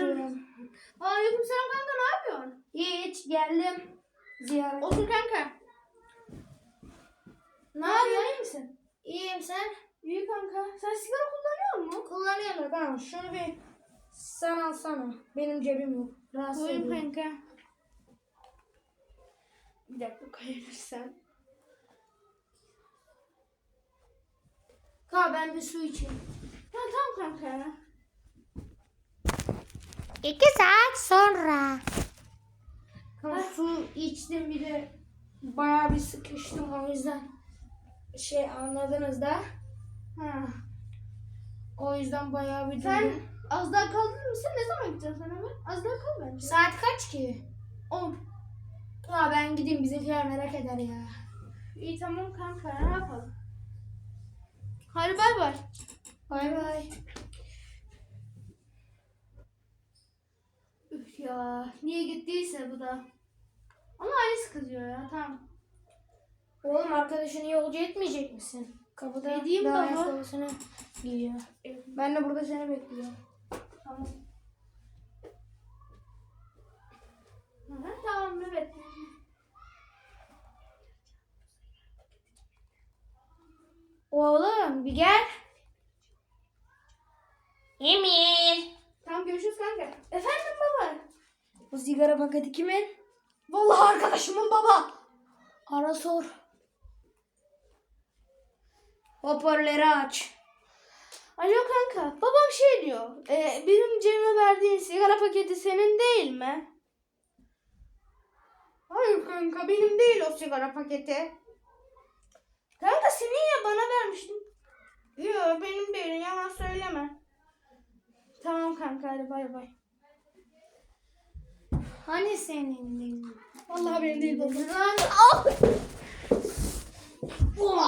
Aleyküm. Aleyküm selam kanka ne yapıyorsun? Hiç geldim. Ziyaret. Otur kanka. Ne Ne yapıyorsun? iyi misin? İyiyim sen? İyi kanka. Sen sigara kullanıyor musun? Kullanıyorum tamam. Şunu bir sen alsana. Benim cebim yok. Rahatsız Buyurun ediyor. kanka. Bir dakika kayırırsan. Ka ben bir su içeyim. Ha tamam kanka. İki saat sonra. Kanka su içtim bir de bayağı bir sıkıştım o yüzden şey anladınız da. Ha. O yüzden bayağı bir Sen durdum. az daha kaldın mı? Sen ne zaman gideceksin hemen? Az daha kal bence. Saat kaç ki? 10. Ka ben gideyim bizimkiler merak eder ya. İyi tamam kanka ne yapalım? Hadi bay bay. Bay bay. Ya niye gittiyse bu da. Ama Alice kızıyor ya tamam. Oğlum arkadaşını yolcu etmeyecek misin? Kapıda Edeyim daha baba. ayakkabısını giyiyor. Ben de burada seni bekliyorum. Tamam. Hı hı, tamam evet. Oğlum bir gel. Emir. Tamam görüşürüz kanka. Efendim sigara paketi kimin? Vallahi arkadaşımın baba. Ara sor. Hoparlörü aç. Alo kanka. Babam şey diyor. E, benim cebime verdiğin sigara paketi senin değil mi? Hayır kanka benim değil o sigara paketi. Kanka senin ya bana vermiştin. Yok benim değil yalan söyleme. Tamam kanka hadi bay bay. Hani senin değil? Vallahi benim değil baba. Lan. Oh!